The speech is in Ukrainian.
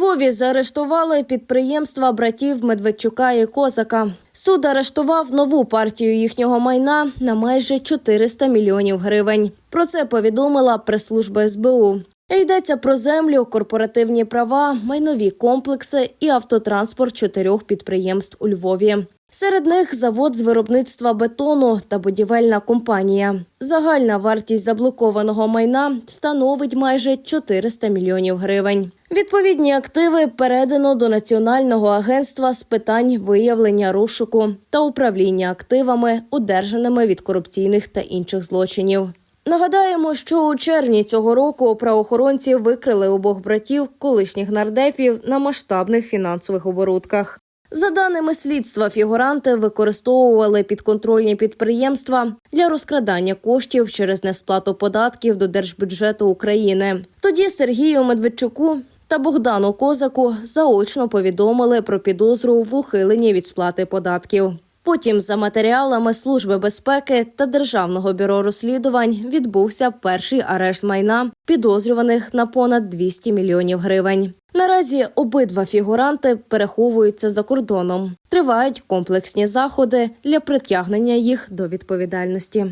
Львові заарештували підприємства братів Медведчука і Козака. Суд арештував нову партію їхнього майна на майже 400 мільйонів гривень. Про це повідомила прес-служба СБУ. Йдеться про землю, корпоративні права, майнові комплекси і автотранспорт чотирьох підприємств у Львові. Серед них завод з виробництва бетону та будівельна компанія. Загальна вартість заблокованого майна становить майже 400 мільйонів гривень. Відповідні активи передано до Національного агентства з питань виявлення розшуку та управління активами, одержаними від корупційних та інших злочинів. Нагадаємо, що у червні цього року правоохоронці викрили обох братів колишніх нардепів на масштабних фінансових оборудках. За даними слідства, фігуранти використовували підконтрольні підприємства для розкрадання коштів через несплату податків до держбюджету України. Тоді Сергію Медведчуку та Богдану Козаку заочно повідомили про підозру в ухиленні від сплати податків. Потім, за матеріалами Служби безпеки та Державного бюро розслідувань, відбувся перший арешт майна підозрюваних на понад 200 мільйонів гривень. Наразі обидва фігуранти переховуються за кордоном. Тривають комплексні заходи для притягнення їх до відповідальності.